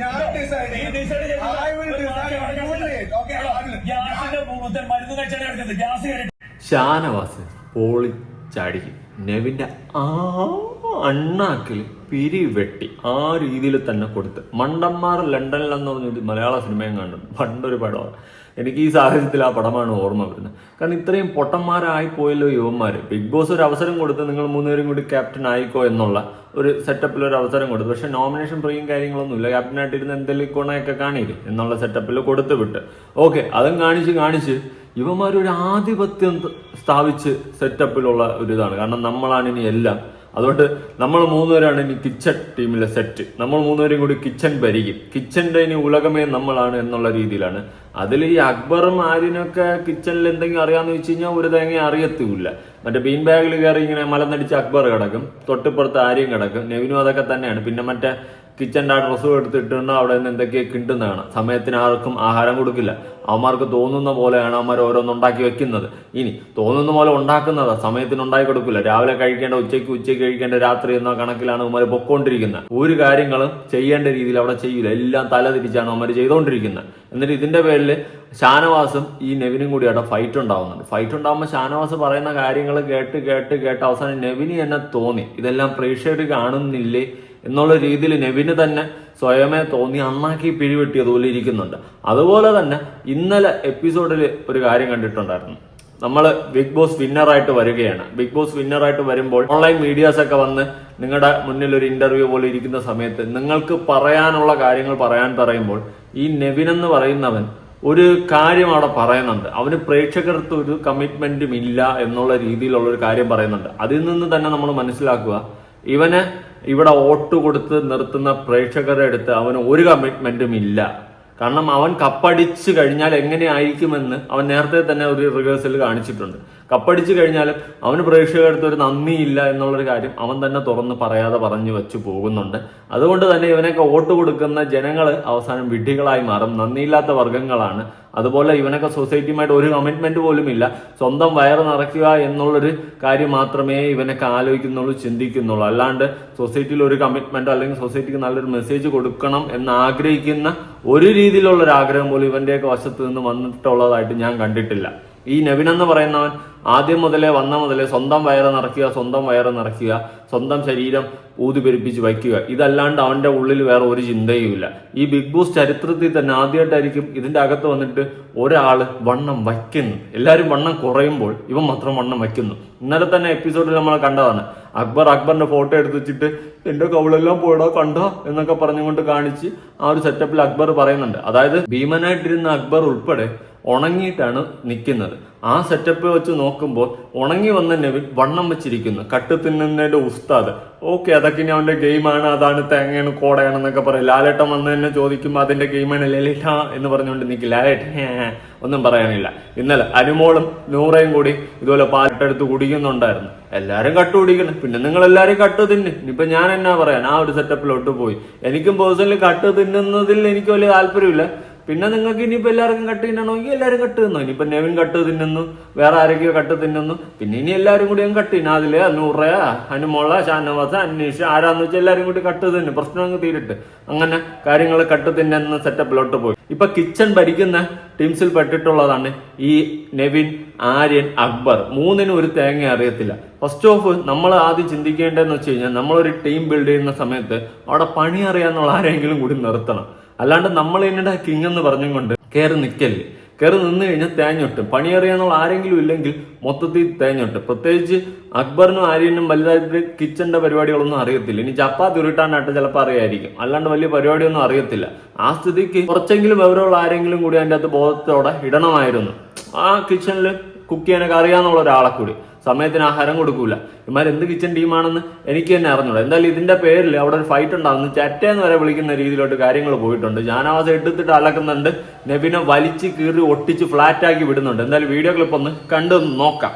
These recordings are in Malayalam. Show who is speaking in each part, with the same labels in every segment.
Speaker 1: ഞാൻ ഡിസൈഡ്.
Speaker 2: ഗ്യാസിന്റെ എടുക്കുന്നത് ഗ്യാസ്
Speaker 3: നെവിന്റെ ആ അണ്ണാക്കിൽ പിരി വെട്ടി. ആ രീതിയിൽ തന്നെ കൊടുത്ത്. മണ്ടന്മാർ ലണ്ടനിൽ എന്ന് പറഞ്ഞൊരു മലയാള സിനിമയും കണ്ടു. പണ്ടൊരു പടമാണ്. എനിക്ക് ഈ സാഹചര്യത്തിൽ ആ പടമാണ് ഓർമ്മ വരുന്നത്. കാരണം ഇത്രയും പൊട്ടന്മാരായി പോയല്ലോ യുവന്മാർ ബിഗ് ബോസ് ഒരു അവസരം കൊടുത്ത് നിങ്ങൾ മൂന്നുപേരും കൂടി ക്യാപ്റ്റൻ ആയിക്കോ എന്നുള്ള ഒരു സെറ്റപ്പിൽ ഒരു അവസരം കൊടുത്തു. പക്ഷെ നോമിനേഷൻ ഫ്രീയും കാര്യങ്ങളൊന്നുമില്ല. ക്യാപ്റ്റനായിട്ടിരുന്ന് എന്തെങ്കിലും ഗുണയൊക്കെ കാണിയില്ലേ? എന്നുള്ള സെറ്റപ്പിൽ കൊടുത്തു വിട്ട്. ഓക്കെ അതും കാണിച്ച് കാണിച്ച് ഒരു ആധിപത്യം സ്ഥാപിച്ച് സെറ്റപ്പിലുള്ള ഒരു ഇതാണ്. കാരണം നമ്മളാണ് ഇനി എല്ലാം അതുകൊണ്ട് നമ്മൾ മൂന്നുപേരാണ് ഇനി കിച്ചൺ ടീമിലെ സെറ്റ് നമ്മൾ മൂന്നുപേരും കൂടി കിച്ചൺ ഭരിക്കും. കിച്ചന്റെ ഇനി ഉലകമേ നമ്മളാണ് എന്നുള്ള രീതിയിലാണ്. അതിൽ ഈ അക്ബറും ആര്യനൊക്കെ കിച്ചണിൽ എന്തെങ്കിലും അറിയാന്ന് വെച്ച് കഴിഞ്ഞാൽ ഒരു തേങ്ങ അറിയത്തുമില്ല. മറ്റേ ബീൻ ബാഗിൽ കയറി ഇങ്ങനെ മലന്നടിച്ച് അക്ബർ കിടക്കും. തൊട്ടിപ്പുറത്ത് ആര്യം കിടക്കും. നെവിനും അതൊക്കെ തന്നെയാണ്. പിന്നെ മറ്റേ കിച്ചന്റെ ആ ഡ്രസ്സും എടുത്തിട്ടുണ്ട് അവിടെ നിന്ന് എന്തൊക്കെയോ കിട്ടുന്നതാണ്. സമയത്തിന് ആർക്കും ആഹാരം കൊടുക്കില്ല. അവന്മാർക്ക് തോന്നുന്ന പോലെയാണ് അവന്മാർ ഓരോന്നുണ്ടാക്കി വെക്കുന്നത്. ഇനി തോന്നുന്ന പോലെ ഉണ്ടാക്കുന്നതാ. സമയത്തിന് ഉണ്ടാക്കി കൊടുക്കില്ല. രാവിലെ കഴിക്കേണ്ട ഉച്ചയ്ക്ക് ഉച്ചയ്ക്ക് കഴിക്കേണ്ട രാത്രി എന്ന കണക്കിലാണ് അവന്മാർ പൊക്കോണ്ടിരിക്കുന്നത്. ഒരു കാര്യങ്ങളും ചെയ്യേണ്ട രീതിയിൽ അവിടെ ചെയ്യില്ല. എല്ലാം തലതിരിച്ചാണ് അവന്മാർ ചെയ്തുകൊണ്ടിരിക്കുന്നത് എന്നിട്ട് ഇതിന്റെ പേരിൽ ഷാനവാസും ഈ നെവിനും കൂടി അവിടെ ഫൈറ്റ് ഉണ്ടാവുന്നുണ്ട്. ഫൈറ്റ് ഉണ്ടാകുമ്പോൾ ഷാനവാസ് പറയുന്ന കാര്യങ്ങൾ കേട്ട് കേട്ട് കേട്ട് അവസാനം നെവിന് എന്നെ തോന്നി. ഇതെല്ലാം പ്രേക്ഷകർ കാണുന്നില്ലേ എന്നുള്ള രീതിയിൽ നെവിന് തന്നെ സ്വയമേ തോന്നി അണ്ണാക്കി പിഴിവെട്ടിയതുപോലെ ഇരിക്കുന്നുണ്ട്. അതുപോലെ തന്നെ ഇന്നലെ എപ്പിസോഡിൽ ഒരു കാര്യം കണ്ടിട്ടുണ്ടായിരുന്നു. നമ്മൾ ബിഗ് ബോസ് വിന്നറായിട്ട് വരികയാണ്. ബിഗ് ബോസ് വിന്നറായിട്ട് വരുമ്പോൾ ഓൺലൈൻ മീഡിയാസ് ഒക്കെ വന്ന് നിങ്ങളുടെ മുന്നിൽ ഒരു ഇന്റർവ്യൂ പോലെ ഇരിക്കുന്ന സമയത്ത് നിങ്ങൾക്ക് പറയാനുള്ള കാര്യങ്ങൾ പറയാൻ പറയുമ്പോൾ ഈ നെവിൻ എന്ന് പറയുന്നവൻ ഒരു കാര്യം അവിടെ പറയുന്നുണ്ട്. അവന് പ്രേക്ഷകർക്ക് ഒരു കമ്മിറ്റ്മെന്റും ഇല്ല എന്നുള്ള രീതിയിലുള്ള ഒരു കാര്യം പറയുന്നുണ്ട്. അതിൽ നിന്ന് തന്നെ നമ്മൾ മനസ്സിലാക്കുക ഇവന് ഇവിടെ വോട്ട് കൊടുത്ത് നിർത്തുന്ന പ്രേക്ഷകരുടെ അടുത്ത് അവന് ഒരു കമ്മിറ്റ്മെന്റും ഇല്ല. കാരണം അവൻ കപ്പടിച്ചു കഴിഞ്ഞാൽ എങ്ങനെയായിരിക്കുമെന്ന് അവൻ നേരത്തെ തന്നെ ഒരു റിഹേഴ്സൽ കാണിച്ചിട്ടുണ്ട്. കപ്പടിച്ച് കഴിഞ്ഞാൽ അവന് അടുത്ത് ഒരു നന്ദിയില്ല എന്നുള്ളൊരു കാര്യം അവൻ തന്നെ തുറന്ന് പറയാതെ പറഞ്ഞു വെച്ചു പോകുന്നുണ്ട്. അതുകൊണ്ട് തന്നെ ഇവനൊക്കെ വോട്ട് കൊടുക്കുന്ന ജനങ്ങൾ അവസാനം വിഡ്ഢികളായി മാറും. നന്ദിയില്ലാത്ത വർഗങ്ങളാണ്. അതുപോലെ ഇവനൊക്കെ സൊസൈറ്റിയുമായിട്ട് ഒരു കമ്മിറ്റ്മെന്റ് പോലും ഇല്ല. സ്വന്തം വയറ് നിറയ്ക്കുക എന്നുള്ളൊരു കാര്യം മാത്രമേ ഇവനൊക്കെ ആലോചിക്കുന്നുള്ളൂ ചിന്തിക്കുന്നുള്ളൂ. അല്ലാണ്ട് സൊസൈറ്റിയിൽ ഒരു കമ്മിറ്റ്മെന്റ് അല്ലെങ്കിൽ സൊസൈറ്റിക്ക് നല്ലൊരു മെസ്സേജ് കൊടുക്കണം എന്ന് ആഗ്രഹിക്കുന്ന ഒരു രീതിയിലുള്ള ഒരു ആഗ്രഹം പോലും ഇവന്റെയൊക്കെ വശത്ത് നിന്ന് വന്നിട്ടുള്ളതായിട്ട് ഞാൻ കണ്ടിട്ടില്ല. ഈ നവിൻ എന്ന് പറയുന്നവൻ ആദ്യം മുതലേ വന്ന മുതലേ സ്വന്തം വയറ് നിറയ്ക്കുക സ്വന്തം വയറ് നിറയ്ക്കുക സ്വന്തം ശരീരം ഊതിപ്പെരുപ്പിച്ച് വയ്ക്കുക. ഇതല്ലാണ്ട് അവന്റെ ഉള്ളിൽ വേറെ ഒരു ചിന്തയുമില്ല. ഈ ബിഗ് ബോസ് ചരിത്രത്തിൽ തന്നെ ആദ്യമായിട്ടായിരിക്കും ഇതിന്റെ അകത്ത് വന്നിട്ട് ഒരാൾ വണ്ണം വയ്ക്കുന്നു. എല്ലാവരും വണ്ണം കുറയുമ്പോൾ ഇവൻ മാത്രം വണ്ണം വയ്ക്കുന്നു. ഇന്നലെ തന്നെ എപ്പിസോഡിൽ നമ്മൾ കണ്ടതാണ്. അക്ബർ അക്ബറിന്റെ ഫോട്ടോ എടുത്ത് വെച്ചിട്ട് എന്റെ കവളെല്ലാം പോയടോ കണ്ടോ? എന്നൊക്കെ പറഞ്ഞുകൊണ്ട് കാണിച്ച് ആ ഒരു സെറ്റപ്പിൽ അക്ബർ പറയുന്നുണ്ട്. അതായത് ഭീമനായിട്ടിരുന്ന അക്ബർ ഉൾപ്പെടെ ഉണങ്ങിയിട്ടാണ് നിൽക്കുന്നത്. ആ സെറ്റപ്പ് വെച്ച് നോക്കുമ്പോൾ ഉണങ്ങി വന്ന നെവിൻ വണ്ണം വെച്ചിരിക്കുന്നു. കട്ട് തിന്നുന്നതിന്റെ ഉസ്താദ്. ഓക്കെ അതൊക്കെ ഇനി അവന്റെ ഗെയിമാണ് അതാണ് തേങ്ങയാണ് കോടയാണ് എന്നൊക്കെ പറയും. ലാലേട്ടൻ വന്ന് തന്നെ ചോദിക്കുമ്പോൾ അതിന്റെ ഗെയിമാണ് ലലിത എന്ന് പറഞ്ഞുകൊണ്ട് നിൽക്കി ലാലേട്ടൻ ഒന്നും പറയാനില്ല. ഇന്നലെ അനുമോളും നൂറയും കൂടി ഇതുപോലെ പാലിട്ടെടുത്ത് കുടിക്കുന്നുണ്ടായിരുന്നു. എല്ലാവരും കട്ട് കുടിക്കണം. പിന്നെ നിങ്ങൾ എല്ലാരും കട്ട് തിന്ന്. ഇനിയിപ്പൊ ഞാൻ എന്നാ പറയാൻ? ആ ഒരു സെറ്റപ്പിലോട്ട് പോയി. എനിക്കും പേഴ്സണലി കട്ട് തിന്നുന്നതിൽ എനിക്ക് വലിയ താല്പര്യമില്ല. പിന്നെ നിങ്ങൾക്ക് ഇനിയിപ്പോൾ എല്ലാവർക്കും കട്ട് തിന്നണമെങ്കിൽ എല്ലാവരും കട്ട് തിന്നു. ഇനിയിപ്പോൾ നെവിൻ കട്ട് തിന്നുന്നു വേറെ ആരൊക്കെയോ കട്ട് തിന്നുന്നു. പിന്നെ ഇനി എല്ലാവരും കൂടി അങ്ങ് കട്ട് തിന്നു. അതിലെ നൂറ അനുമോള ഷാനവാസ അന്വേഷ ആരാന്ന് വെച്ചാൽ എല്ലാവരും കൂടി കട്ട് തിന്നു പ്രശ്നം അങ്ങ് തീരിട്ട്. അങ്ങനെ കാര്യങ്ങൾ കട്ട് തിന്നുന്ന സെറ്റപ്പിലോട്ട് പോയി. ഇപ്പൊ കിച്ചൺ ഭരിക്കുന്ന ടീംസിൽ പെട്ടിട്ടുള്ളതാണ് ഈ നെവിൻ ആര്യൻ അക്ബർ. മൂന്നിനും ഒരു തേങ്ങ അറിയത്തില്ല. ഫസ്റ്റ് ഓഫ് നമ്മൾ ആദ്യം ചിന്തിക്കേണ്ടതെന്ന് വെച്ച് കഴിഞ്ഞാൽ നമ്മളൊരു ടീം ബിൽഡ് ചെയ്യുന്ന സമയത്ത് അവിടെ പണി അറിയാന്നുള്ള ആരെങ്കിലും കൂടി നിർത്തണം. അല്ലാണ്ട് നമ്മൾ എന്നടാ കിങ് എന്ന് പറഞ്ഞും കൊണ്ട് കയറി നിൽക്കല്ലേ കയറി നിന്ന് കഴിഞ്ഞാൽ തേഞ്ഞൊട്ടും. പണിയറിയാന്നുള്ള ആരെങ്കിലും ഇല്ലെങ്കിൽ മൊത്തത്തിൽ തേഞ്ഞൊട്ട്. പ്രത്യേകിച്ച് അക്ബറിനും ആര്യനും വലുതായിട്ട് കിച്ചന്റെ പരിപാടികളൊന്നും അറിയത്തില്ല. ഇനി ചപ്പാത്തി ഉരുട്ടാനായിട്ട് ചിലപ്പോൾ അറിയായിരിക്കും. അല്ലാണ്ട് വലിയ പരിപാടിയൊന്നും അറിയത്തില്ല. ആ സ്ഥിതിക്ക് കുറച്ചെങ്കിലും വിവരമുള്ള ആരെങ്കിലും കൂടി അതിന്റെ അകത്ത് ബോധത്തോടെ ഇടണമായിരുന്നു. ആ കിച്ചണിൽ കുക്ക് ചെയ്യാനൊക്കെ അറിയാന്നുള്ള ഒരാളെ കൂടി. സമയത്തിന് ആഹാരം കൊടുക്കൂല. ഇമാർ എന്ത് കിച്ചൺ ടീമാണെന്ന് എനിക്ക് തന്നെ അറിഞ്ഞൂടാ. എന്തായാലും ഇതിന്റെ പേരിൽ അവിടെ ഒരു ഫൈറ്റ് ഉണ്ടാകുന്നു ചറ്റേന്ന് വരെ വിളിക്കുന്ന രീതിയിലോട്ട് കാര്യങ്ങൾ പോയിട്ടുണ്ട്. ജാനവാസം എടുത്തിട്ട് അലക്കുന്നുണ്ട്. നെബിനെ വലിച്ചു കീറി ഒട്ടിച്ച് ഫ്ലാറ്റ് ആക്കി വിടുന്നുണ്ട്. എന്തായാലും വീഡിയോ ക്ലിപ്പ് ഒന്ന് കണ്ടു നോക്കാം.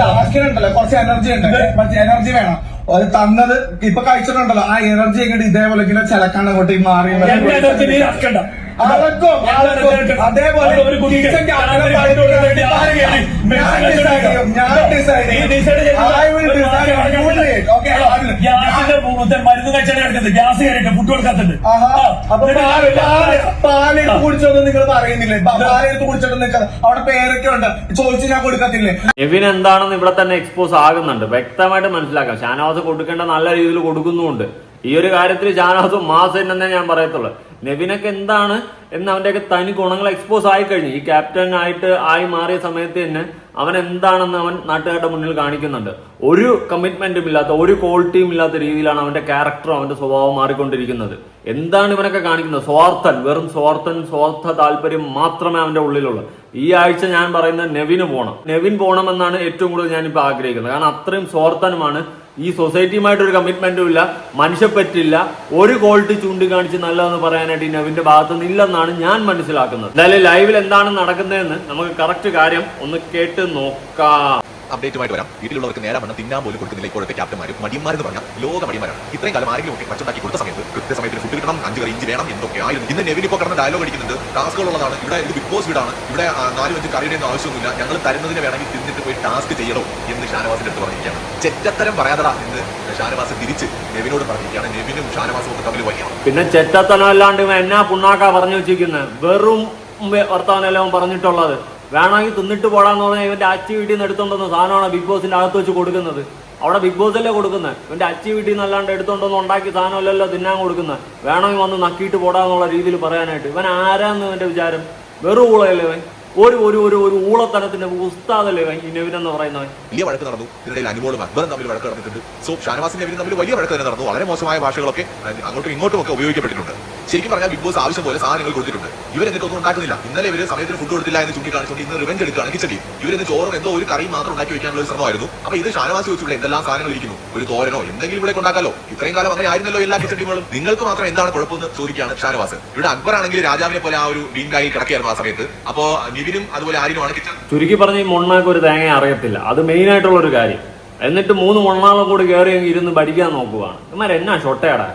Speaker 1: ടാസ്കിനുണ്ടല്ലോ കുറച്ച് എനർജി ഉണ്ട്. എനർജി വേണം. അത് തന്നത് ഇപ്പൊ കഴിച്ചിട്ടുണ്ടല്ലോ. ആ എനർജി എങ്ങോട്ട് ഇതേപോലെ ഇങ്ങനെ ചിലക്കാണ്ട് അങ്ങോട്ട് മാറി
Speaker 2: എനർജി
Speaker 1: അളക്കും, അളക്കും. അതേപോലെ
Speaker 2: മരുന്ന് കിടക്കുന്നത് ഗ്യാസ് കയറിയിട്ട് ഫുഡ് കൊടുക്കാത്തുണ്ട്
Speaker 1: പാലെടുത്ത് കുടിച്ചോന്ന് നിങ്ങൾ പറയുന്നില്ലേ? പാലിൽ പാലെടുത്ത് കുടിച്ചിട്ട് നിൽക്കുന്നത് അവിടെ പേരൊക്കെ ഉണ്ട്. ചോദിച്ചു ഞാൻ കൊടുക്കത്തില്ലേ?
Speaker 3: എവിൻ എന്താണെന്ന് ഇവിടെ തന്നെ എക്സ്പോസ് ആകുന്നുണ്ട്. വ്യക്തമായിട്ട് മനസ്സിലാക്കാം. ഷാനവാസ് കൊടുക്കേണ്ട നല്ല രീതിയിൽ കൊടുക്കുന്നുമുണ്ട്. ഈ ഒരു കാര്യത്തിൽ ഷാനവാസ് മാസം തന്നെ ഞാൻ പറയത്തുള്ളൂ. നെവിനൊക്കെ എന്താണ് എന്ന് അവന്റെയൊക്കെ തനി ഗുണങ്ങൾ എക്സ്പോസ് ആയി കഴിഞ്ഞു. ഈ ക്യാപ്റ്റൻ ആയിട്ട് ആയി മാറിയ സമയത്ത് തന്നെ അവൻ എന്താണെന്ന് അവൻ നാട്ടുകാരുടെ മുന്നിൽ കാണിക്കുന്നുണ്ട്. ഒരു കമ്മിറ്റ്മെന്റും ഇല്ലാത്ത ഒരു ക്വാളിറ്റിയും ഇല്ലാത്ത രീതിയിലാണ് അവന്റെ ക്യാരക്ടറും അവന്റെ സ്വഭാവം മാറിക്കൊണ്ടിരിക്കുന്നത്. എന്താണ് ഇവനൊക്കെ കാണിക്കുന്നത്? സ്വാർത്ഥൻ വെറും സ്വാർത്ഥൻ സ്വാർത്ഥ താല്പര്യം മാത്രമേ അവന്റെ ഉള്ളിലുള്ളൂ. ഈ ആഴ്ച ഞാൻ പറയുന്നത് നെവിന് പോകണം നെവിൻ പോകണമെന്നാണ് ഏറ്റവും കൂടുതൽ ഞാൻ ഇപ്പൊ ആഗ്രഹിക്കുന്നത്. കാരണം അത്രയും സ്വാർത്ഥനുമാണ് ഈ സൊസൈറ്റിയുമായിട്ട് ഒരു കമ്മിറ്റ്മെന്റും ഇല്ല. മനുഷ്യപ്പറ്റില്ല ഒരു ക്വാളിറ്റി ചൂണ്ടിക്കാണിച്ച് നല്ലതെന്ന് പറയാനായിട്ട് ഈ അവന്റെ ഭാഗത്തുനിന്ന് ഇല്ലെന്നാണ് ഞാൻ മനസ്സിലാക്കുന്നത്. എന്തായാലും ലൈവിൽ എന്താണ് നടക്കുന്നതെന്ന് നമുക്ക് കറക്റ്റ് കാര്യം ഒന്ന് കേട്ട് നോക്കാം.
Speaker 4: അപ്ഡേറ്റുമായിട്ട് വരാം. വീട്ടിലുള്ളവർക്ക് നേരെ വണ്ണം തിന്നാൻ പോലും കൊടുക്കുന്നില്ല ഇപ്പോഴത്തെ ക്യാപ്റ്റന്മാരും മടിയന്മാരെന്ന് പറഞ്ഞാൽ ലോക മടിയന്മാരാണ് ഇത്രയും കാലം ആരെങ്കിലും ഒക്കെ പച്ചുണ്ടാക്കി കൊടുത്ത സമയത്ത് കൃത്യസമയത്തിന് ഫുഡ് കിട്ടണം അഞ്ച് കറി ഇഞ്ചി വേണം എന്തൊക്കെ ആയിരുന്നു. ഇന്ന് നെവിൻ ഇപ്പോൾ കടന്ന ഡയലോഗ് അടിക്കുന്നുണ്ട്. ടാസ്കുകളുള്ളതാണ് ഇവിടെ ഇത് ബിഗ് ബോസ് വീടാണ്. ഇവിടെ നാല് അഞ്ച് കറിയുടെ ഒന്നും ആവശ്യമൊന്നുമില്ല. ഞങ്ങൾ തരുന്നതിന് വേണമെങ്കിൽ തിന്നിട്ട് പോയി ടാസ്ക് ചെയ്യണോ എന്ന് ഷാനവാസിന്റെ അടുത്ത് പറഞ്ഞിരിക്കുകയാണ്. ചെറ്റത്തരം പറയാതടാ എന്ന് ഷാനവാസ് തിരിച്ച് നെവിനോട് പറഞ്ഞിരിക്കുകയാണ്. നെവിനും ഷാനവാസും ഒക്കെ തമ്മിൽ വലിയ
Speaker 3: പിന്നെ ചെറ്റത്തനം അല്ലാണ്ട് എന്നാ പുണ്ണാക്ക പറഞ്ഞു വെച്ചിരിക്കുന്നത് വെറും വർത്തമാനം എല്ലാം പറഞ്ഞിട്ടുള്ളത്. വേണമെങ്കിൽ തിന്നിട്ട് പോടാന്ന് പറഞ്ഞാൽ ഇവന്റെ അച്ചി വീട്ടിൽ നിന്ന് എടുത്തോണ്ടെന്ന് സാധനമാണ് ബിഗ് ബോസിന്റെ അകത്ത് വെച്ച് കൊടുക്കുന്നത്. അവിടെ ബിഗ് ബോസല്ലേ കൊടുക്കുന്നത് ഇവന്റെ അച്ചി വീട്ടിൽ നിന്ന് അല്ലാണ്ട് എടുത്തോണ്ടൊന്നും ഉണ്ടാക്കി സാധനമല്ലല്ലോ തിന്നാൻ കൊടുക്കുന്നത് വേണമെങ്കിൽ വന്ന് നക്കിയിട്ട് പോടാന്നുള്ള രീതിയിൽ പറയാനായിട്ട്. ഇവൻ ആരാന്ന് ഇവന്റെ വിചാരം? വെറും ഇവൻ? ഒരു ഒരു ഒരു ഒരു ഊളത്തനത്തിന്റെ ഉസ്താദല്ലേ ഈ എന്ന് പറയുന്നവൻ?
Speaker 4: വലിയ വഴക്ക് നടന്നു. ഇതിനിടയിൽ അനുമോളും അക്ബറും തമ്മിൽ വഴക്ക് നടന്നിട്ടുണ്ട്. സോ ഷാനവാസിന്റെ നെവിനും തമ്മിൽ വലിയ വഴക്ക് തന്നെ നടന്നു. വളരെ മോശമായ ഭാഷകളൊക്കെ അങ്ങോട്ടും ഇങ്ങോട്ടും ഒക്കെ ഉപയോഗിക്കപ്പെട്ടിട്ടുണ്ട്. ശരിക്കും പറഞ്ഞാൽ ബിഗ് ബോസ് ആവശ്യം പോലെ സാധനങ്ങൾ കൊടുത്തിട്ടുണ്ട്. ഇവർ എന്നിട്ട് ഒന്നും ഉണ്ടാക്കുന്നില്ല. ഇന്നലെ ഇവർ സമയത്തിന് ഫുഡ് കൊടുത്തില്ല എന്ന് ചൂണ്ടിക്കാണിച്ചുകൊണ്ട് ഇന്ന് റിവെഞ്ച് എടുക്കുകയാണ് കിച്ചടി. ഇവരിന്ന് ചോറും എന്തോ ഒരു കറി മാത്രം ഉണ്ടാക്കി വെക്കാനുള്ള ഒരു ശ്രമമായിരുന്നു. അപ്പൊ ഇത് ഷാനവാസി വെച്ചുള്ള എന്തെല്ലാം സാധനങ്ങൾ ഇരിക്കുന്നു? ഒരു തോരനോ എന്തെങ്കിലും ഇവിടെ ഉണ്ടാക്കാലോ ഇത്രയും കാലം അങ്ങനെ ആയിരുന്നല്ലോ എല്ലാ കിച്ചടികളും നിങ്ങൾക്ക് മാത്രം എന്താണ് കുഴപ്പമെന്ന് ചോദിക്കുകയാണ് ഷാനവാസ്. ഇവിടെ അക്ബർ ആണെങ്കിൽ രാജാവിനെ പോലെ ആ ഒരു ഡീൻ കായി കിടക്കുകയായിരുന്നു ആ സമയത്ത്. അപ്പോ നിവിനും അതുപോലെ ആരിനുമാണ് കിച്ചൺ
Speaker 3: ചുരുക്കി പറഞ്ഞ ഈ മൊണ്ണാക്ക് ഒരു തേങ്ങ അറിയത്തില്ല. അത് മെയിൻ ആയിട്ടുള്ള ഒരു കാര്യം. എന്നിട്ട് മൂന്ന് മൊണ്ണാളെ കൂടി കയറി ഇരുന്ന് പഠിക്കാൻ നോക്കുവാണ്. എന്നാൽ എന്നാ ഷൊട്ടയാടാ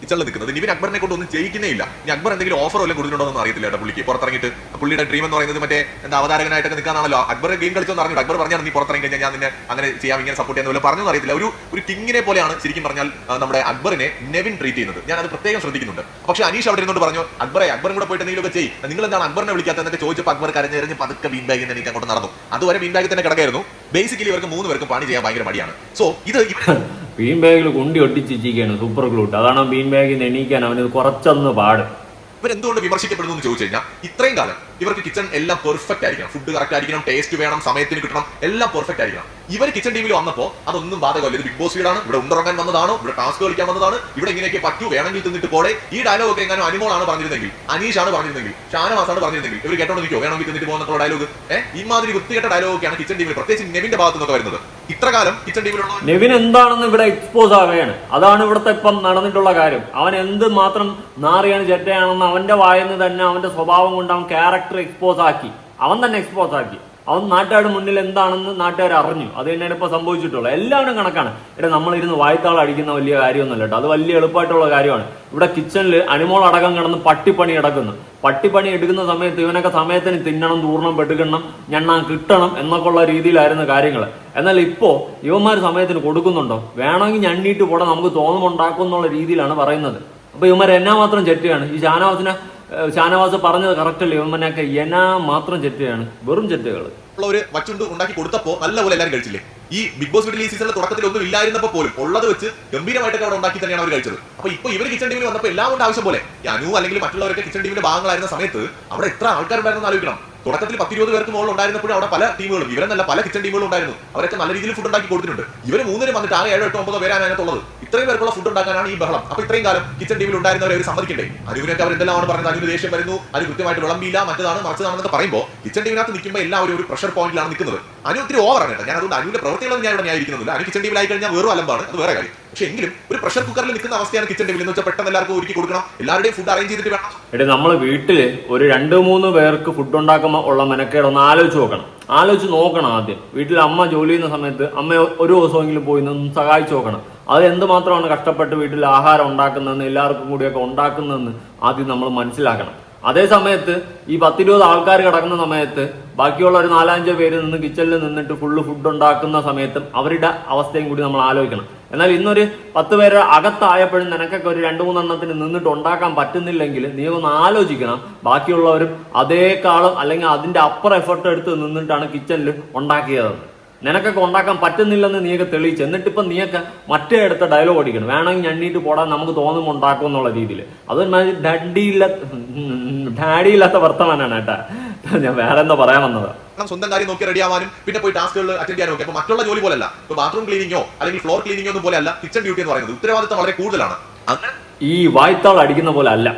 Speaker 4: കിച്ചണിൽ നിൽക്കുന്നത്. നിവിൻ അക്ബറിനെ കൊണ്ട് ഒന്നും ചെയ്യിക്കുന്നേ ഇല്ല. ഇനി അക്ബർ എന്തെങ്കിലും ഓഫർ വല്ലതും കൊടുത്തിട്ടുണ്ടോ അറിയത്തില്ല കേട്ടോ പുള്ളിക്ക്. പുറത്തിറങ്ങിട്ട് പുള്ളിയുടെ ഡ്രീം എന്ന് പറയുന്നത് മറ്റേ എന്താ അവതാരകനായിട്ടൊക്കെ നിൽക്കാനാണല്ലോ അക്ബർ ഗെയിം കളിച്ചോന്ന് പറഞ്ഞു അക്ബർ പറഞ്ഞാൽ നീ പുറത്തിറങ്ങി കഴിഞ്ഞാൽ ഞാൻ നിന്നെ അങ്ങനെ ചെയ്യാം ഇങ്ങനെ സപ്പോർട്ട് ചെയ്യാൻ പറഞ്ഞു അറിയത്തില്ല. ഒരു ഒരു കിങ്ങിനെ പോലെയാണ് ശരിക്കും പറഞ്ഞാൽ നമ്മുടെ അക്ബറിനെ നെവിൻ ട്രീറ്റ് ചെയ്യുന്നത്. ഞാൻ അത് പ്രത്യേകം ശ്രദ്ധിക്കുന്നുണ്ട്. പക്ഷെ അനീഷ് അവിടെ ഇരുന്നോട് പറഞ്ഞു അക്ബറെ അക്ബറും കൂടെ പോയിട്ട് എന്തെങ്കിലും ഒക്കെ ചെയ്യും. നിങ്ങൾ എന്താണ് അക്ബറിനെ വിളിക്കാത്തതെന്നൊക്കെ ചോദിച്ചപ്പോൾ അക്ബർ കരഞ്ഞെറിഞ്ഞ് പതുക്കെ ബീൻ ബാഗിൽ എനിക്ക് അങ്ങോട്ട് നടന്നു. അതുവരെ ബീൻ ബാഗിൽ തന്നെ കിടക്കായിരുന്നു. ബേസിക്കലി ഇവർക്ക് മൂന്ന് പേർക്കും പണി ചെയ്യാൻ ഭയങ്കര മടിയാണ്. സോ ഇത്
Speaker 3: ബീൻ ബാഗിൽ കുണ്ടി ഒട്ടിച്ചിരിക്കുകയാണ് സൂപ്പർ ഗ്ലൂട്ട് അതാണ് ബീൻ ബാഗിൽ നിന്ന് എണീക്കാൻ അവന് കുറച്ചൊന്ന് പാട്.
Speaker 4: ഇവരെന്തുകൊണ്ട് വിമർശിക്കപ്പെടുന്നു എന്ന് ചോദിച്ചു കഴിഞ്ഞാൽ ഇത്രയും കാലം ഇവർക്ക് കിച്ചൺ എല്ലാം പെർഫെക്റ്റ് ആയിരിക്കണം. ഫുഡ് കറക്റ്റ് ആയിരിക്കണം ടേസ്റ്റ് വേണം സമയത്തിന് കിട്ടണം എല്ലാം പെർഫെക്റ്റ് ആയിരിക്കണം. ഇവർ കിച്ചൺ ടീമിൽ വന്നപ്പോൾ അതൊന്നും ബാധകമല്ല. ഇത് ബിഗ് ബോസ് വീടാണ് ഇവിടെ ഉണ്ടിറങ്ങാൻ വന്നതാണോ. ഇവിടെ ടാസ്ക് കളിക്കാൻ വന്നതാണ്. ഇവിടെ ഇങ്ങനെയൊക്കെ പറ്റൂ. വേണമെങ്കിൽ തിന്നിട്ട് പോടെ. ഈ ഡയലോഗ് ഒക്കെ എങ്ങാനും അനുമോളാണ് പറഞ്ഞിരുന്നെങ്കിൽ അനീഷാണ് പറഞ്ഞിരുന്നെങ്കിൽ ഷാനവാസാണ് പറഞ്ഞിരുന്നെങ്കിൽ ഇവർ കേട്ടോണ്ട് നിൽക്കോ വേണമെങ്കിൽ തിന്നിട്ട് പോകുന്ന ഡയലോഗ് ഏഹ് ഈ മാതിരി വൃത്തികെട്ട ഡയലോഗ് ഒക്കെയാണ് കിച്ചൺ ടീമിൽ പ്രത്യേകിച്ച് നെവിന്റെ ഭാഗത്തു നിന്നൊക്കെ വരുന്നത്. ഇത്രകാലം കിച്ചൺ ടീമിലുള്ള
Speaker 3: നെവിൻ എന്താണെന്ന് ഇവിടെ എക്സ്പോസ് ആവുകയാണ്. അതാണ് ഇവിടുത്തെ ഇപ്പം നടന്നിട്ടുള്ള കാര്യം. അവൻ എന്ത് മാത്രം നാറിയാണ് ചെറ്റയാണെന്ന് അവന്റെ വായന്ന് തന്നെ അവന്റെ സ്വഭാവം കൊണ്ട് അവൻ ക്യാരക്ടർ എക്സ്പോസ് ആക്കി. അവൻ തന്നെ എക്സ്പോസ് ആക്കി. അവൻ നാട്ടുകാരുടെ മുന്നിൽ എന്താണെന്ന് നാട്ടുകാർ അറിഞ്ഞു. അത് തന്നെയാണ് ഇപ്പൊ സംഭവിച്ചിട്ടുള്ളത്. എല്ലാവരും കണക്കാണ്. ഇവിടെ നമ്മളിരുന്ന് വായ്ത്താളം അടിക്കുന്ന വലിയ കാര്യമൊന്നുമല്ല കേട്ടോ. അത് വലിയ എളുപ്പമായിട്ടുള്ള കാര്യമാണ്. ഇവിടെ കിച്ചണിൽ അനിമോൾ അടക്കം കിടന്ന് പട്ടിപ്പണി എടുക്കുന്നു പട്ടിപ്പണി എടുക്കുന്ന സമയത്ത് ഇവനൊക്കെ സമയത്തിന് തിന്നണം തൂർണം പെടുക്കണം ഞണ്ണാൻ കിട്ടണം എന്നൊക്കെ ഉള്ള രീതിയിലായിരുന്നു കാര്യങ്ങൾ എന്നാൽ ഇപ്പോ ഇവന്മാർ സമയത്തിന് കൊടുക്കുന്നുണ്ടോ? വേണമെങ്കിൽ ഞണ്ണിയിട്ട് പോടാൻ നമുക്ക് തോന്നുമുണ്ടാക്കും എന്നുള്ള രീതിയിലാണ് പറയുന്നത്. അപ്പൊ ഇവന്മാർ എന്നാ മാത്രം ചെറ്റയാണ് ഈ ഷാനവാസിനെ ഷാനവാസ് പറഞ്ഞത് കറക്റ്റ് അല്ലേ? ഇവന്മാരൊക്കെ എന മാത്രം ചെറ്റയാണ് വെറും ചെറ്റുകൾ
Speaker 4: ഒരു വച്ചുണ്ട് ഉണ്ടാക്കി കൊടുത്തപ്പോ നല്ലപോലെ എല്ലാവരും കഴിച്ചില്ലേ? ഈ ബിഗ് ബോസ് വീട്ടിൽ ഈ സീസണിൽ തുടക്കത്തിൽ ഒന്നും ഇല്ലായിരുന്നപ്പോ പോലും ഉള്ളത് വെച്ച് ഗംഭീരമായിട്ടൊക്കെ അവിടെ ഉണ്ടാക്കി തന്നെയാണ് അവർ കഴിച്ചത്. അപ്പൊ ഇപ്പൊ ഇവർ കിച്ചൺ ടീമിൽ വന്നപ്പോൾ എല്ലാം കൊണ്ട് ആവശ്യം പോലെ അനു അല്ലെങ്കിൽ മറ്റുള്ളവരൊക്കെ കിച്ചൺ ടീമിന്റെ ഭാഗങ്ങളായിരുന്ന സമയത്ത് അവിടെ എത്ര ആൾക്കാരുണ്ടായിരുന്നു ആലോചിക്കണം. തുടക്കത്തിൽ പത്തിരുപത് പേർക്ക് മുകളിൽ ഉണ്ടായിരുന്നപ്പോഴും അവിടെ പല ടീമുകളും ഇവരെന്നല്ല പല കിച്ചൺ ടീമുകളും ഉണ്ടായിരുന്നു. അവരൊക്കെ നല്ല രീതിയിൽ ഫുഡ് ഉണ്ടാക്കി കൊടുത്തിട്ടുണ്ട്. ഇവർ മൂന്നിനും വന്നിട്ട് ആറ് ഏഴ് എട്ട് ഒമ്പത് പേരാണ് അതിനകത്തുള്ളത്. ഇത്രയും പേർക്കുള്ള ഫുഡ് ഉണ്ടാക്കാനാണ് ഈ ബഹളം. അപ്പൊ ഇത്രയും കാലം കിച്ചൺ ടീമിൽ ഉണ്ടായിരുന്നവരെ അവർ സമ്മതിക്കണ്ടേ? അനുവിനൊക്കെ അവർ എന്തെല്ലാമാണ് പറയുന്നത് അനുവിന് ദേഷ്യം വരുന്നു. അത് കൃത്യമായിട്ട് വിളമ്പിയില്ല. മറ്റതാണ് മറിച്ചതാണെന്നൊക്കെ പറയുമ്പോൾ കിച്ചൺ ടീമിനകത്ത് നിൽക്കുമ്പോൾ എല്ലാവരും ഒരു പ്രഷർ പോയിന്റിലാണ് നിൽക്കുന്നത്. അനു ഒത്തിരി ഓവറാണ് കേട്ടോ. ഞാൻ അതുകൊണ്ട് അനുവിന്റെ പ്രവൃത്തികളൊന്നും ഞാൻ ഇവിടെ ന്യായീകരിക്കുന്നില്ല. അനു കിച്ചൺ ടീമിലായി കഴിഞ്ഞാൽ വേറെ അലമ്പാണ്. അത് വേറെ കാര്യം. പക്ഷേ എങ്കിലും ഒരു പ്രഷർ കുക്കറിൽ നിൽക്കുന്ന അവസ്ഥയാണ് കിച്ചൺ ടേബിൾ എന്ന് വെച്ചാൽ പെട്ടെന്ന് എല്ലാവർക്കും ഒരുക്കി കൊടുക്കണം. എല്ലാവരുടെയും ഫുഡ് അറേഞ്ച് ചെയ്തിട്ട് വേണം.
Speaker 3: എടേ നമ്മൾ വീട്ടിൽ ഒരു രണ്ട് മൂന്ന് പേർക്ക് ഫുഡ് ഉണ്ടാക്കുമ്പോൾ ഉള്ള മെനക്കേട് ഒന്ന് ആലോചിച്ച് നോക്കണം. ആലോചിച്ച് നോക്കണം ആദ്യം. വീട്ടിൽ അമ്മ ജോലി ചെയ്യുന്ന സമയത്ത് അമ്മ ഒരു ദിവസമെങ്കിലും പോയി നിന്ന് സഹായിച്ചു നോക്കണം. അത് എന്തുമാത്രമാണ് കഷ്ടപ്പെട്ട് വീട്ടിൽ ആഹാരം ഉണ്ടാക്കുന്നതെന്ന് എല്ലാവർക്കും കൂടിയൊക്കെ ഉണ്ടാക്കുന്നതെന്ന് ആദ്യം നമ്മൾ മനസ്സിലാക്കണം. അതേ സമയത്ത് ഈ പത്തിരുപത് ആൾക്കാർ കിടക്കുന്ന സമയത്ത് ബാക്കിയുള്ള ഒരു നാലഞ്ചോ പേര് നിന്ന് കിച്ചണിൽ നിന്നിട്ട് ഫുള്ള് ഫുഡ് ഉണ്ടാക്കുന്ന സമയത്തും അവരുടെ അവസ്ഥയും കൂടി നമ്മൾ ആലോചിക്കണം. എന്നാൽ ഇന്നൊരു പത്ത് പേര് അകത്തായപ്പോഴും നിനക്കൊക്കെ ഒരു രണ്ട് മൂന്നെണ്ണത്തിന് നിന്നിട്ട് ഉണ്ടാക്കാൻ പറ്റുന്നില്ലെങ്കിൽ നീ ഒന്ന് ആലോചിക്കണം. ബാക്കിയുള്ളവരും അതേക്കാളും അല്ലെങ്കിൽ അതിന്റെ അപ്പുറം എഫർട്ട് എടുത്ത് നിന്നിട്ടാണ് കിച്ചണിൽ ഉണ്ടാക്കിയതെന്ന് നിനക്കൊക്കെ ഉണ്ടാക്കാൻ പറ്റുന്നില്ലെന്ന് നീയൊക്കെ തെളിയിച്ചു. എന്നിട്ടിപ്പം നീയൊക്കെ മറ്റേ അടുത്ത ഡയലോഗ് അടിക്കണം. വേണമെങ്കിൽ ഞണ്ണീട്ട് പോടാൻ നമുക്ക് തോന്നും ഉണ്ടാക്കും എന്നുള്ള രീതിയിൽ അതൊരു ഡാഡിയില്ല ഡാഡിയില്ലാത്ത വർത്തമാനാണ് കേട്ടാ ഞാൻ വേറെ എന്താ പറയാൻ വന്നത്.
Speaker 4: സ്വന്തം കാര്യം നോക്കി റെഡി ആവാനും പിന്നെ പോയി ടാസ്കുകൾ അറ്റൻഡ് ചെയ്യാനും ഒക്കെ. അപ്പൊ മറ്റുള്ള ജോലി പോലല്ല. ഇപ്പൊ ബാത്റൂം ക്ലീനിങ്ങോ അല്ലെങ്കിൽ ഫ്ലോർ ക്ലീനിങ്ങോ ഒന്നും പോലെയല്ല കിച്ചൺ ഡ്യൂട്ടി എന്ന് പറയുന്നത്. ഉത്തരവാദിത്തം വളരെ കൂടുതലാണ്.
Speaker 3: ഈ വായ്ത്താൾ അടിക്കുന്ന പോലെ അല്ല.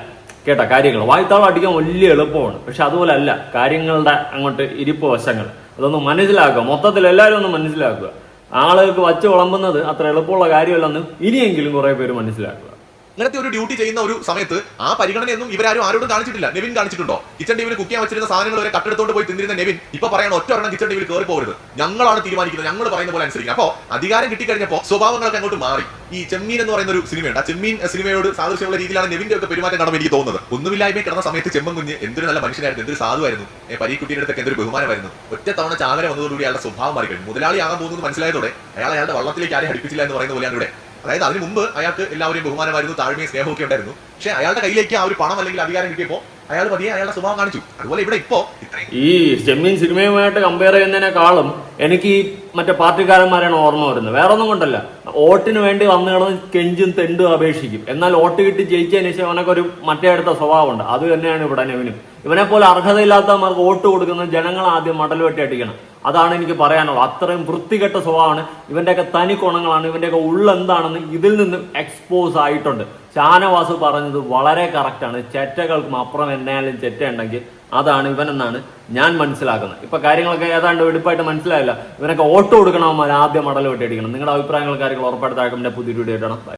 Speaker 3: കേട്ട കാര്യങ്ങൾ. വായ്ത്താൾ അടിക്കാൻ വലിയ എളുപ്പമാണ്. പക്ഷെ അതുപോലെ അല്ല കാര്യങ്ങളുടെ അങ്ങോട്ട് ഇരിപ്പ് വശങ്ങൾ. അതൊന്ന് മനസ്സിലാക്കുക. മൊത്തത്തിൽ എല്ലാവരും ഒന്ന് മനസ്സിലാക്കുക. ആളുകൾക്ക് വച്ച് വിളമ്പുന്നത് അത്ര എളുപ്പമുള്ള കാര്യമല്ലെന്ന് ഇനിയെങ്കിലും കുറേ പേര് മനസ്സിലാക്കുക.
Speaker 4: അങ്ങനത്തെ ഒരു ഡ്യൂട്ടി ചെയ്യുന്ന ഒരു സമയത്ത് ആ പരിഗണനയൊന്നും ഇവരാരും ആരോടും കാണിച്ചിട്ടില്ല. നെവിൻ കാണിച്ചിട്ടുണ്ടോ? കിച്ചൺ ടീമിൽ കുക്ക് ചെയ്യാൻ വെച്ചിരുന്ന സാധനങ്ങൾ വരെ കട്ടെടുത്തോണ്ട് പോയി തിന്നിരുന്ന നെവിൻ ഇപ്പൊ പറയണം ഒറ്റ ഒരെണ്ണം കിച്ചൺ ടീമിൽ കയറി പോകരുത് ഞങ്ങളാണ് തീരുമാനിക്കുന്നത്. ഞങ്ങൾ പറയുന്ന പോലെ അനുസരിക്കും. അപ്പോ അധികാരം കിട്ടിക്കഴിഞ്ഞപ്പോൾ സ്വഭാവങ്ങളൊക്കെ അങ്ങോട്ട് മാറി. ഈ ചെമ്മീൻ എന്ന് പറയുന്ന ഒരു സിനിമയുണ്ട്. ആ ചെമ്മീൻ സിനിമയോട് സാദൃശ്യമുള്ള രീതിയിലാണ് നെവിന്റെ ഒക്കെ പെരുമാറ്റം എനിക്ക് തോന്നുന്നത്. ഒന്നുമില്ലായ്മ കിടന്ന സമയത്ത് ചെമ്മൻ കുഞ്ഞ് എന്തൊരു നല്ല മനുഷ്യനായിരുന്നു എന്തൊരു സാധുവായിരുന്നു. പരീക്കുട്ടിയുടെ അടുത്തൊക്കെ എന്തൊരു ബഹുമാനമായിരുന്നു. ഒറ്റ തവണ ചാകര വന്നതോടുകൂടി അയാളുടെ സ്വഭാവം മാറി കഴിഞ്ഞു മുതലാളി ആകാൻ പോകുന്നത് മനസ്സിലായതോടെ അയാൾ അയാളുടെ വള്ളത്തിലേക്ക് ആരെയും അടുപ്പിച്ചില്ല എന്ന് പറയുന്ന പോലെയാണ് ഇവിടെ. അതായത് അതിന് മുമ്പ് അയാൾക്ക് എല്ലാവരെയും ബഹുമാനമായിരുന്നു താഴ്മയും സ്നേഹവും ഒക്കെ ഉണ്ടായിരുന്നു. പക്ഷേ അയാളുടെ കയ്യിലേക്ക് ആ ഒരു പണം അല്ലെങ്കിൽ അധികാരം കിട്ടിയപ്പോൾ അയാൾ പതിയെ അയാളുടെ സ്വഭാവം കാണിച്ചു. അതുപോലെ ഇവിടെ ഇപ്പോ
Speaker 3: ഈ ചെമ്മീൻ സിനിമയുമായിട്ട് കമ്പയർ ചെയ്യുന്നതിനേക്കാളും എനിക്ക് ഈ മറ്റേ പാർട്ടിക്കാരന്മാരാണ് ഓർമ്മ വരുന്നത്. വേറെ ഒന്നും കൊണ്ടല്ല. വോട്ടിന് വേണ്ടി വന്നു കെഞ്ചും തെണ്ടും അപേക്ഷിക്കും. എന്നാൽ വോട്ട് കിട്ടി ജയിച്ചതിന് ശേഷം അവനൊക്കെ ഒരു മറ്റേ അടുത്ത സ്വഭാവമുണ്ട്. അത് തന്നെയാണ് ഇവിടെ നെവിനും. ഇവനെ പോലെ അർഹതയില്ലാത്തവന്മാർക്ക് വോട്ട് കൊടുക്കുന്ന ജനങ്ങൾ ആദ്യം മടൽ വെട്ടി അടിക്കണം. അതാണ് എനിക്ക് പറയാനുള്ളത്. അത്രയും വൃത്തികെട്ട സ്വഭാവമാണ്. ഇവന്റെയൊക്കെ തനി ഗുണങ്ങളാണ് ഇവന്റെയൊക്കെ ഉള്ളെന്താണെന്ന് ഇതിൽ നിന്ന് എക്സ്പോസ് ആയിട്ടുണ്ട്. ഷാനവാസ് പറഞ്ഞത് വളരെ കറക്റ്റാണ് ചെറ്റകൾക്കും അപ്പുറം എന്നാലും ചെറ്റ ഉണ്ടെങ്കിൽ അതാണ് ഇവനെന്നാണ് ഞാൻ മനസ്സിലാക്കുന്നത്. ഇപ്പൊ കാര്യങ്ങളൊക്കെ ഏതാണ്ട് വെടിപ്പായിട്ട് മനസ്സിലായില്ല. ഇവനൊക്കെ ഓട്ടോ കൊടുക്കണമെന്നാൽ ആദ്യം മടൽ വെട്ടി അടിക്കണം. നിങ്ങളുടെ അഭിപ്രായങ്ങൾ കാര്യങ്ങൾ ഉറപ്പെടുത്താക്കും പുതിയ വീഡിയോ ഇടണം.